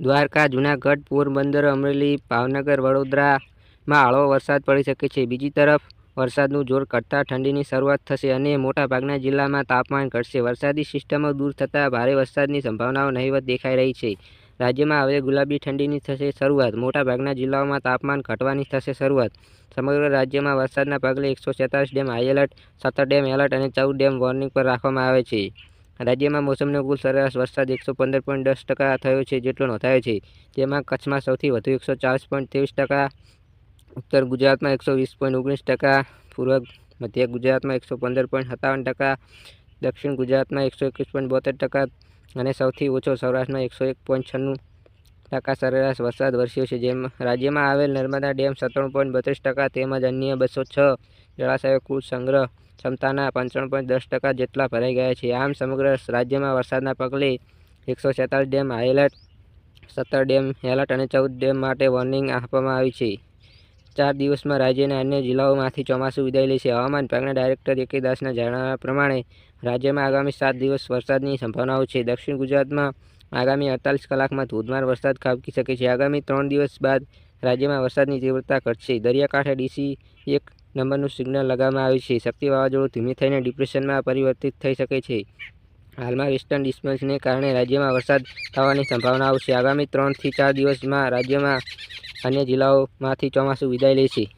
દ્વારકા, જૂનાગઢ, પોરબંદર, અમરેલી, ભાવનગર, વડોદરામાં હળવો વરસાદ પડી શકે છે. બીજી તરફ વરસાદનું જોર ઘટતા ઠંડીની શરૂઆત થશે અને મોટાભાગના જિલ્લામાં તાપમાન ઘટશે. વરસાદી સિસ્ટમો દૂર થતાં ભારે વરસાદની સંભાવનાઓ નહીવત દેખાઈ રહી છે. રાજ્યમાં હવે ગુલાબી ઠંડીની થશે શરૂઆત. મોટાભાગના જિલ્લાઓમાં તાપમાન ઘટવાની થશે શરૂઆત. સમગ્ર રાજ્યમાં વરસાદના પગલે એકસો ડેમ હાઈ એલર્ટ, સત્તર ડેમ એલર્ટ અને ચૌદ ડેમ વોર્નિંગ પર રાખવામાં આવે છે. રાજ્યમાં મોસમનો કુલ સરેરાશ વરસાદ એકસો પંદર પોઈન્ટ દસ ટકા થયો છે જેટલો નોંધાયો છે. તેમાં કચ્છમાં સૌથી વધુ એકસો ચાલીસ પોઈન્ટ ત્રેવીસ ટકા, ઉત્તર ગુજરાતમાં એકસો વીસ પોઈન્ટ ઓગણીસ ટકા, પૂર્વ મધ્ય ગુજરાતમાં એકસો પંદર પોઈન્ટ સત્તાવન ટકા, દક્ષિણ ગુજરાતમાં એકસો એકવીસ પોઈન્ટ બોતેર ટકા અને સૌથી ઓછો સૌરાષ્ટ્રમાં એકસો એક પોઈન્ટ છન્નું ટકા સરેરાશ વરસાદ વરસ્યો છે. જેમ રાજ્યમાં આવેલ નર્મદા ડેમ સત્તાણું પોઈન્ટ બત્રીસ ટકા તેમજ અન્ય બસો છ જળાશયો કુલ સંગ્રહ ક્ષમતાના પંચાણું પોઈન્ટ દસ ટકા જેટલા ભરાઈ ગયા છે. આમ સમગ્ર રાજ્યમાં વરસાદના પગલે એકસો છેતાલીસ ડેમ હાઈ સત્તર ડેમ એલર્ટ અને ચૌદ ડેમ માટે વોર્નિંગ આપવામાં આવી છે. ચાર દિવસમાં રાજ્યના અન્ય જિલ્લાઓમાંથી ચોમાસું વિદાય લેશે હવામાન વિભાગના ડાયરેક્ટર એકે દાસના જણાવ્યા પ્રમાણે રાજ્યમાં આગામી સાત દિવસ વરસાદની સંભાવનાઓ છે. દક્ષિણ ગુજરાતમાં આગામી અડતાલીસ કલાકમાં ધોધમાર વરસાદ ખાબકી શકે છે. આગામી ત્રણ દિવસ બાદ રાજ્યમાં વરસાદની તીવ્રતા ઘટશે. દરિયાકાંઠે ડીસી એક નંબરનું સિગ્નલ લગાવવામાં આવ્યું છે. શક્તિ વાવાઝોડું ધીમે થઈને ડિપ્રેશનમાં પરિવર્તિત થઈ શકે છે. હાલમાં વેસ્ટર્ન ડિસ્ટન્સને કારણે રાજ્યમાં વરસાદ થવાની સંભાવનાઓ છે. આગામી ત્રણથી ચાર દિવસમાં રાજ્યમાં અન્ય જિલ્લાઓમાંથી ચોમાસું વિદાય લેશે.